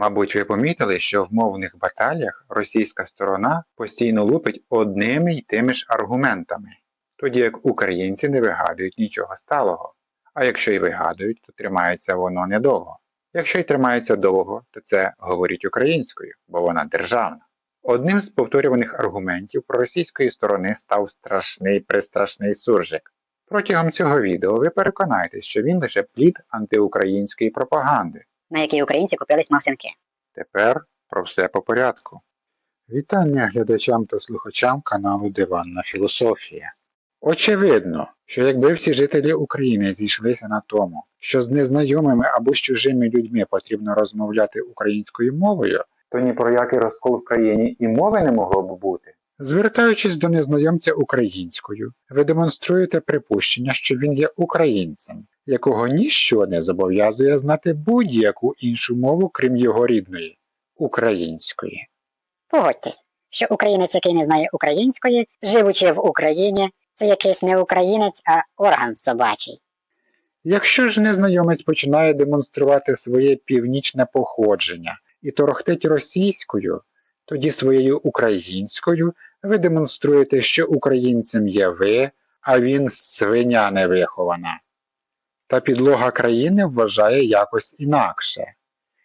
Мабуть, ви помітили, що в мовних баталіях російська сторона постійно лупить одними й тими ж аргументами, тоді як українці не вигадують нічого сталого. А якщо й вигадують, то тримається воно недовго. Якщо й тримається довго, то це говоріть українською, бо вона державна. Одним з повторюваних аргументів проросійської сторони став страшний пристрашний суржик. Протягом цього відео ви переконаєтесь, що він лише плід антиукраїнської пропаганди. На якій українці купились мавсинки. Тепер про все по порядку. Вітання глядачам та слухачам каналу Диванна Філософія. Очевидно, що якби всі жителі України зійшлися на тому, що з незнайомими або з чужими людьми потрібно розмовляти українською мовою, то ні про який розкол в країні і мови не могло б бути. Звертаючись до незнайомця українською, ви демонструєте припущення, що він є українцем, якого ніщо не зобов'язує знати будь-яку іншу мову, крім його рідної української. Погодьтесь, що українець, який не знає української, живучи в Україні, це якийсь не українець, а орган собачий. Якщо ж незнайомець починає демонструвати своє північне походження і торохтить російською, тоді своєю українською ви демонструєте, що українцем є ви, а він свиня невихована. Та підлога країни вважає якось інакше.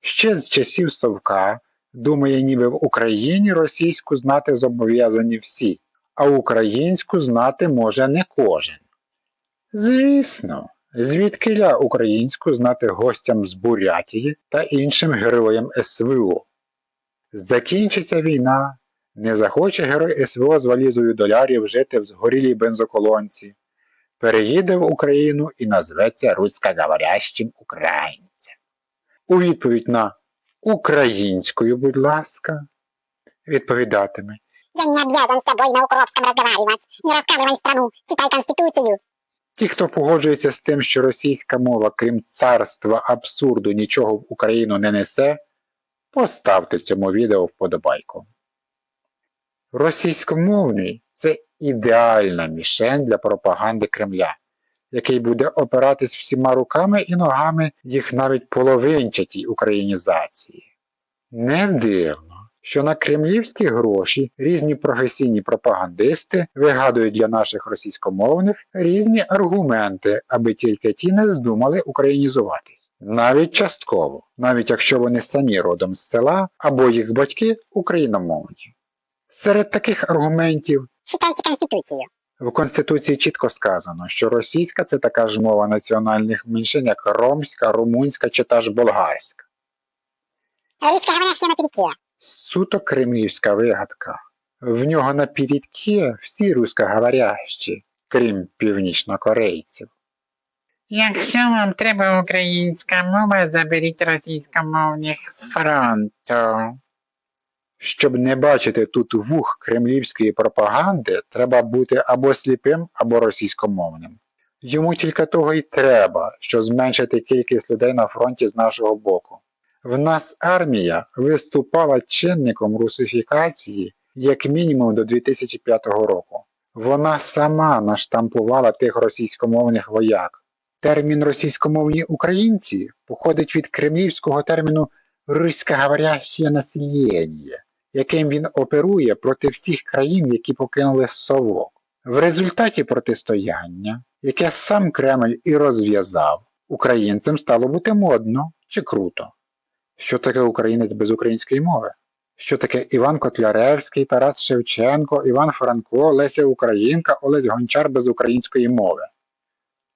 Ще з часів Совка думає, ніби в Україні російську знати зобов'язані всі, а українську знати може не кожен. Звісно, звідкиля українську знати гостям з Бурятії та іншим героям СВО. Закінчиться війна, не захоче герой СВО з валізою долярів жити в згорілій бензоколонці, переїде в Україну і назветься руськоговорящим українцем. У відповідь на українською, будь ласка, відповідатиме Я не обязан с тобой на укропском разговаривать. Не раскалывай страну, читай Конституцию. Ті, хто погоджується з тим, що російська мова, крім царства абсурду, нічого в Україну не несе, поставте цьому відео вподобайку. Російськомовний це ідеальна мішень для пропаганди Кремля, який буде опиратись всіма руками і ногами їх навіть половинчатій українізації. Не дивно, що на кремлівські гроші різні професійні пропагандисти вигадують для наших російськомовних різні аргументи, аби тільки ті не здумали українізуватись. Навіть частково, навіть якщо вони самі родом з села або їх батьки україномовні. Серед таких аргументів Читайте Конституцию. в Конституції чітко сказано, що російська це така ж мова національних меншин, як ромська, румунська чи та ж болгарська. Русскоговорящие на передке. Суто кремлівська вигадка. В нього на підітки всі рускоговорящі, крім північнокорейців. Якщо вам треба українська мова, заберіть російськомовних з фронту. Щоб не бачити тут вух кремлівської пропаганди, треба бути або сліпим, або російськомовним. Йому тільки того й треба, що зменшити кількість людей на фронті з нашого боку. В нас армія виступала чинником русифікації як мінімум до 2005 року. Вона сама наштампувала тих російськомовних вояк. Термін російськомовні українці походить від кремлівського терміну «руськоговорящее населення», яким він оперує проти всіх країн, які покинули Совок. В результаті протистояння, яке сам Кремль і розв'язав, українцям стало бути модно чи круто. Що таке українець без української мови? Що таке Іван Котляревський, Тарас Шевченко, Іван Франко, Леся Українка, Олесь Гончар без української мови?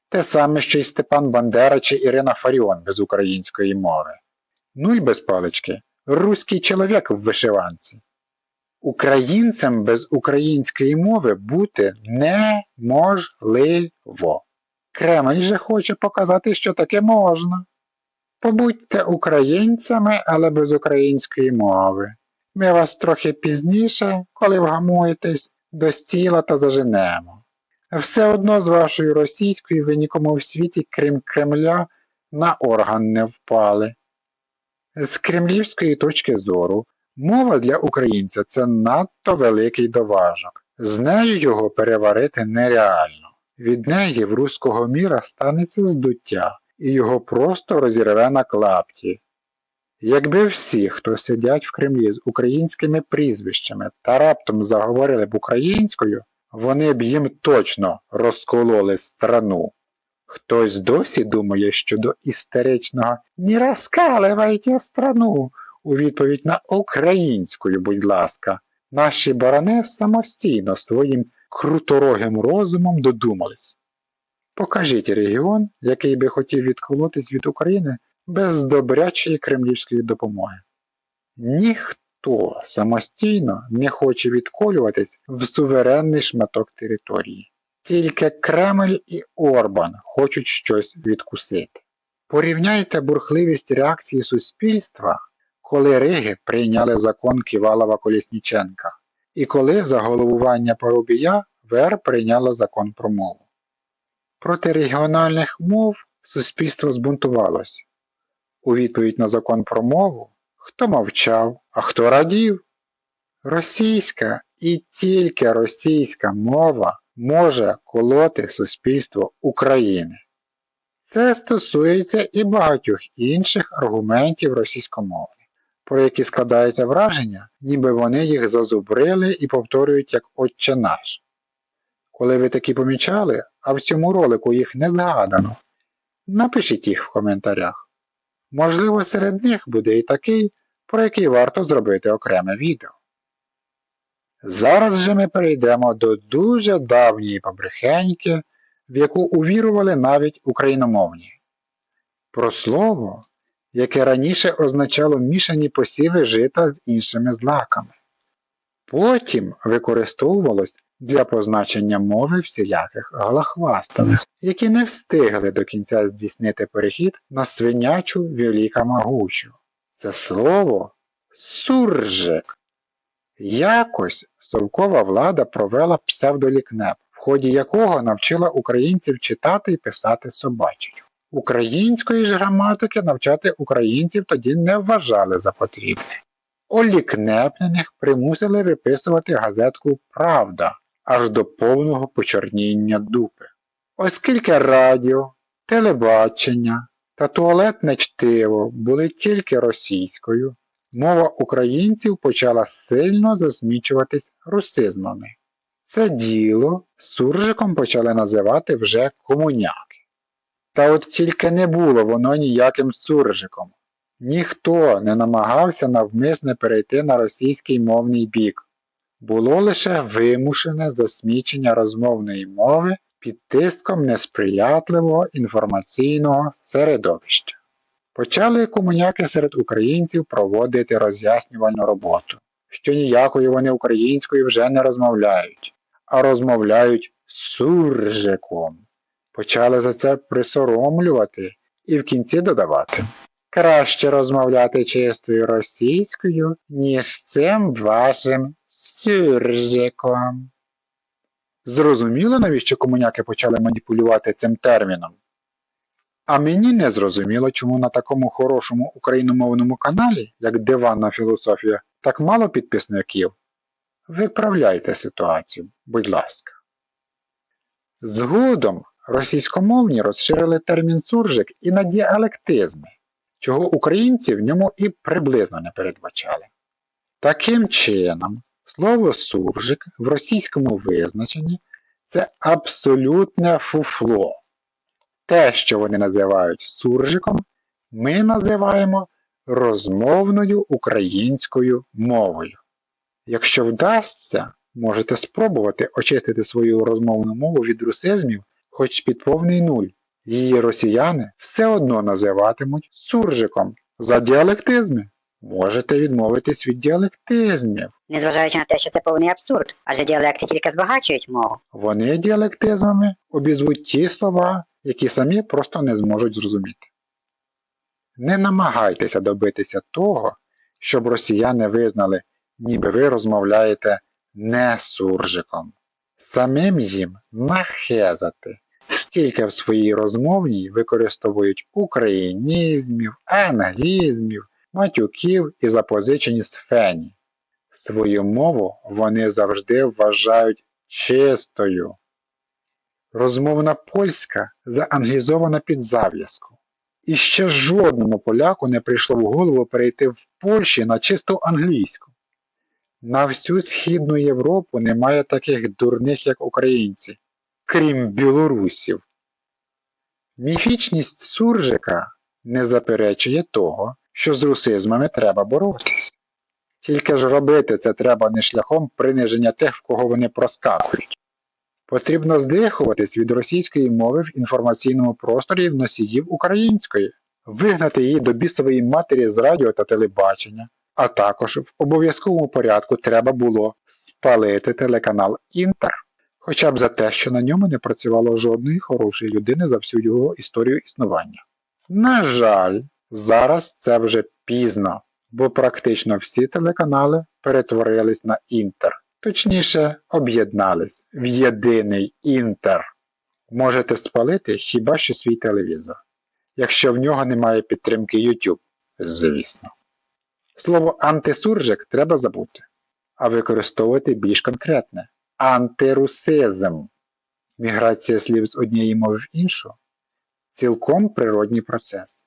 Те саме, що й Степан Бандера чи Ірина Фаріон без української мови. Нуль без палички руський чоловік в вишиванці. Українцем без української мови бути неможливо. Кремль же хоче показати, що таке можна. Побудьте українцями, але без української мови. Ми вас трохи пізніше, коли вгамуєтесь, до стіла та заженемо. Все одно з вашою російською ви нікому в світі, крім Кремля, на орган не впали. З кремлівської точки зору, мова для українця це надто великий доважок. З нею його переварити нереально. Від неї в руського міра станеться здуття, і його просто розірве на клапті. Якби всі, хто сидять в Кремлі з українськими прізвищами та раптом заговорили б українською, вони б їм точно розкололи страну. Хтось досі думає щодо істеричного «Не розкаливайте страну» у відповідь на українською, будь ласка. Наші барони самостійно своїм круторогим розумом додумались. Покажіть регіон, який би хотів відколотись від України без добрячої кремлівської допомоги. Ніхто самостійно не хоче відколюватись в суверенний шматок території. Тільки Кремль і Орбан хочуть щось відкусити. Порівняйте бурхливість реакції суспільства, коли Риги прийняли закон Ківалова Колісніченка, і коли за головування Парубія ВР прийняла закон про мову. Проти регіональних мов суспільство збунтувалось. У відповідь на закон про мову хто мовчав, а хто радів. Російська і тільки російська мова може колоти суспільство України. Це стосується і багатьох інших аргументів російськомовних, про які складається враження, ніби вони їх зазубрили і повторюють як Отче наш. Коли ви такі помічали, а в цьому ролику їх не згадано, напишіть їх в коментарях. Можливо, серед них буде і такий, про який варто зробити окреме відео. Зараз же ми перейдемо до дуже давньої побрехеньки, в яку увірували навіть україномовні. Про слово, яке раніше означало мішані посіви жита з іншими злаками. Потім використовувалось для позначення мови всіляких галахвастових, які не встигли до кінця здійснити перехід на свинячу велика могучу. Це слово суржик. Якось совкова влада провела псевдолікнеп, в ході якого навчила українців читати і писати собачою. Української ж граматики навчати українців тоді не вважали за потрібне. Олікнепнених примусили виписувати газетку Правда аж до повного почорніння дупи. Оскільки радіо, телебачення та туалетне чтиво були тільки російською, мова українців почала сильно засмічуватись русизмами. Це діло суржиком почали називати вже комуняки. Та от тільки не було воно ніяким суржиком. Ніхто не намагався навмисне перейти на російський мовний бік. Було лише вимушене засмічення розмовної мови під тиском несприятливого інформаційного середовища. Почали комуняки серед українців проводити роз'яснювальну роботу, що ніякою вони українською вже не розмовляють, а розмовляють суржиком. Почали за це присоромлювати і в кінці додавати. Краще розмовляти чистою російською, ніж цим вашим суржиком. Зрозуміло, навіщо комуняки почали маніпулювати цим терміном? А мені не зрозуміло, чому на такому хорошому україномовному каналі, як Диванна філософія, так мало підписників. Виправляйте ситуацію, будь ласка. Згодом російськомовні розширили термін суржик і на діалектизми, чого українці в ньому і приблизно не передбачали. Таким чином, слово суржик в російському визначенні це абсолютне фуфло. Те, що вони називають суржиком, ми називаємо розмовною українською мовою. Якщо вдасться, можете спробувати очистити свою розмовну мову від русизмів хоч під повний нуль. Її росіяни все одно називатимуть суржиком за діалектизми. Можете відмовитись від діалектизмів. Незважаючи на те, що це повний абсурд, адже діалекти тільки збагачують мову. Вони діалектизмами обізвуть ті слова, які самі просто не зможуть зрозуміти. Не намагайтеся добитися того, щоб росіяни визнали, ніби ви розмовляєте не суржиком. Самим їм нахезати, стільки в своїй розмовній використовують українізмів, англізмів, матюків і запозичені з фені. Свою мову вони завжди вважають чистою. Розмовна польська заанглізована під зав'язку. І ще жодному поляку не прийшло в голову перейти в Польщі на чисту англійську. На всю Східну Європу немає таких дурних, як українці, крім білорусів. Міфічність суржика не заперечує того, що з русизмами треба боротися. Тільки ж робити це треба не шляхом приниження тих, в кого вони проскакують. Потрібно здихуватись від російської мови в інформаційному просторі носіїв української, вигнати її до бісової матері з радіо та телебачення, а також в обов'язковому порядку треба було спалити телеканал Інтер, хоча б за те, що на ньому не працювало жодної хорошої людини за всю його історію існування. На жаль, зараз це вже пізно, бо практично всі телеканали перетворились на Інтер. Точніше, об'єднались в єдиний інтер. Можете спалити хіба що свій телевізор, якщо в нього немає підтримки YouTube, звісно. Слово антисуржик треба забути, а використовувати більш конкретне антирусизм. Міграція слів з однієї мови в іншу цілком природній процес,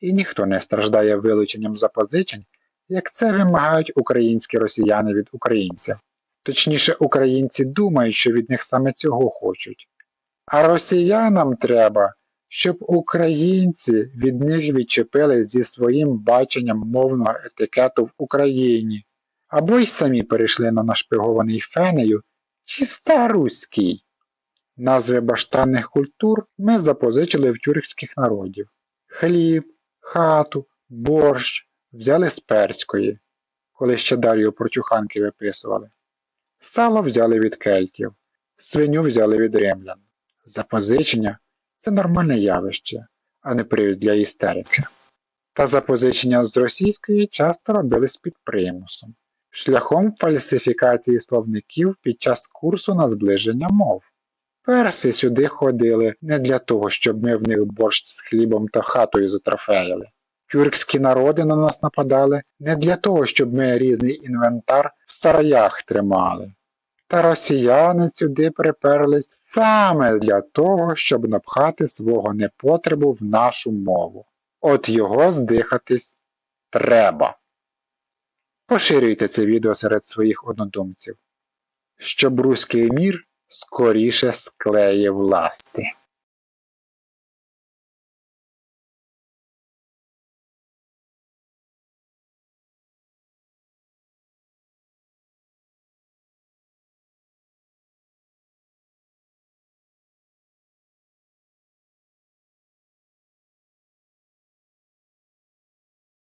і ніхто не страждає вилученням запозичень, як це вимагають українські росіяни від українців. Точніше, українці думають, що від них саме цього хочуть. А росіянам треба, щоб українці від них відчепили зі своїм баченням мовного етикету в Україні, або й самі перейшли на нашпигований фенею чисто руський. Назви баштанних культур ми запозичили в тюркських народів. Хліб, хату, борщ взяли з перської, коли ще Дар'ю Прочуханки виписували. Сало взяли від кельтів, свиню взяли від римлян. Запозичення це нормальне явище, а не привід для істерики. Та запозичення з російської часто робились під примусом, шляхом фальсифікації словників під час курсу на зближення мов. Перси сюди ходили не для того, щоб ми в них борщ з хлібом та хатою затрофеїли. Тюркські народи на нас нападали не для того, щоб ми різний інвентар в сараях тримали. Та росіяни сюди приперлись саме для того, щоб напхати свого непотребу в нашу мову. От його здихатись треба. Поширюйте це відео серед своїх однодумців, щоб руський мір скоріше склеїв ласти.